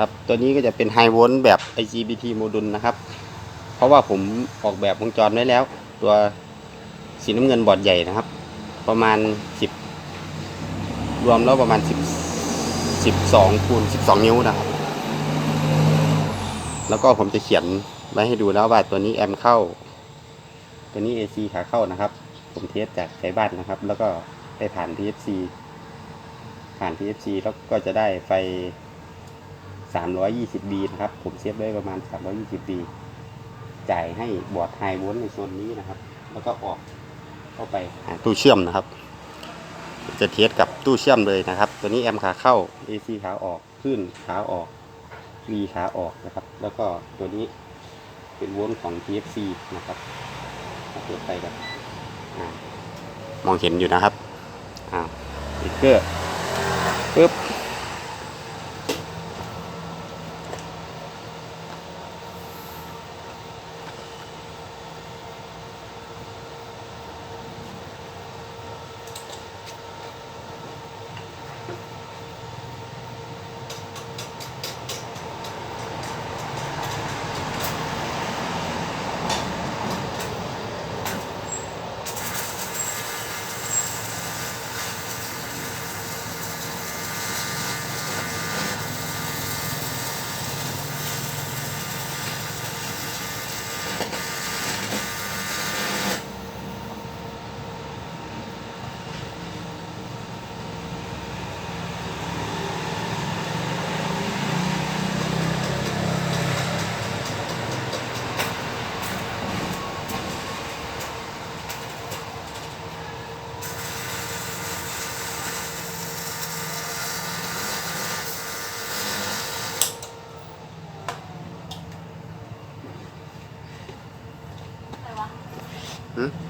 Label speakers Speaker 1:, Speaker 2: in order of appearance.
Speaker 1: ครับ ตัวนี้ก็จะเป็นไฮโวลต์แบบ IGBT โมดูลนะครับ เพราะว่าผมออกแบบวงจรไว้แล้ว ตัวสีน้ำเงินบอดใหญ่นะครับ ประมาณ 10 รวมแล้วประมาณ 10 12คูณ12 นิ้วนะครับ แล้วก็ผมจะเขียนไว้ให้ดูแล้วว่าตัวนี้แอมเข้า ตัวนี้ AC ขาเข้านะครับ ผมเทสจากใช้บ้านนะครับ แล้วก็ไปผ่าน TFC ผ่าน TFC แล้วก็จะได้ไฟ 320B นะครับ ผมเซฟไว้ประมาณ 320B จ่ายให้บอร์ดไฮโวลต์ในโซนนี้นะครับ แล้วก็ออกเข้าไปหาตู้เชื่อมนะครับ จะเทสกับตู้เชื่อมเลยนะครับ ตัวนี้แอมขาเข้า AC ขาออกขึ้นขาออก V ขาออกนะครับ แล้วก็ตัวนี้เป็นโวลต์ของ TFC นะครับเปิดไฟกับมองเห็นอยู่นะครับอ่าสติ๊กเกอร์ปึ๊บ Hmm?